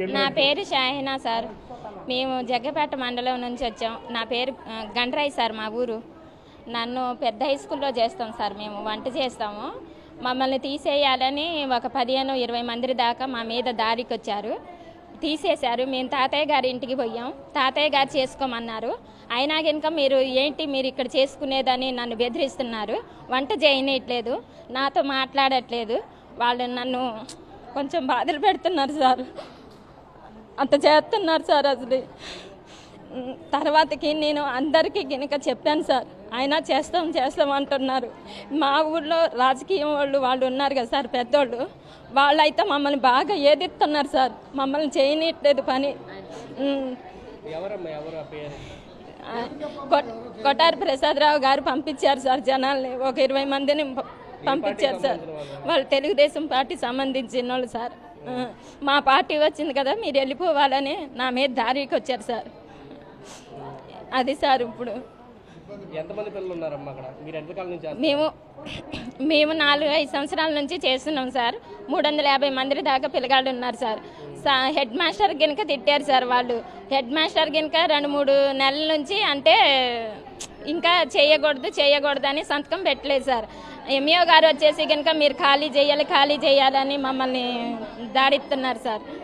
నా పేరు షాహినా సార్. మేము జగ్గపేట మండలం నుంచి వచ్చాం. నా పేరు గండ్రాయి సార్ మా ఊరు. నన్ను పెద్ద హై స్కూల్లో చేస్తాం సార్ మేము వంట చేస్తాము. మమ్మల్ని తీసేయాలని ఒక పదిహేను ఇరవై మంది దాకా మా మీద దారికి వచ్చారు తీసేశారు. మేము తాతయ్య గారి ఇంటికి పోయాం. తాతయ్య గారు చేసుకోమన్నారు. అయినా కనుక మీరు ఏంటి మీరు ఇక్కడ చేసుకునేదని నన్ను బెదిరిస్తున్నారు. వంట చేయనట్లేదు నాతో మాట్లాడట్లేదు. వాళ్ళు నన్ను కొంచెం బాధలు పెడుతున్నారు సార్. అంత చేస్తున్నారు సార్ అసలు. తర్వాతకి నేను అందరికీ గినక చెప్పాను సార్ అయినా చేస్తాం చేస్తాం అంటున్నారు. మా ఊర్లో రాజకీయం వాళ్ళు వాళ్ళు ఉన్నారు కదా సార్ పెద్దోళ్ళు. వాళ్ళైతే మమ్మల్ని బాగా ఏదిస్తున్నారు సార్. మమ్మల్ని చేయనట్లేదు పని. ఉమ్, ఎవరమ్మా ఎవరు ఆ పేరు? ఆ, కొట్- కొట్టారి ప్రసాదరావు గారు పంపించారు సార్ జనాల్ని. ఒక ఇరవై మందిని పంపించారు సార్. వాళ్ళు? తెలుగుదేశం పార్టీ సంబంధించిన వాళ్ళు సార్. మా పార్టీ వచ్చింది కదా మీరు వెళ్ళిపోవాలని నా మీద దారికి వచ్చారు సార్. అది సార్ ఇప్పుడు. ఎంతమంది పిల్లలు ఉన్నారమ్మా అక్కడ? మీరు ఎంతకాలం నుంచి చేస్తున్నారు? మేము మేము నాలుగు ఐదు సంవత్సరాల నుంచి చేస్తున్నాం సార్. మూడు వందల యాభై మంది దాకా పిల్లగాళ్ళు ఉన్నారు సార్. హెడ్ మాస్టర్ గినక తిట్టారు సార్ వాళ్ళు. హెడ్ మాస్టర్ గినక రెండు మూడు నెలల నుంచి అంటే ఇంకా చేయకూడదు చేయకూడదు అని సంతకం పెట్టలేదు సార్. ఎంఈఓ గారు వచ్చేసి కనుక మీరు ఖాళీ చేయాలి ఖాళీ చేయాలని మమ్మల్ని దాడిస్తున్నారు సార్.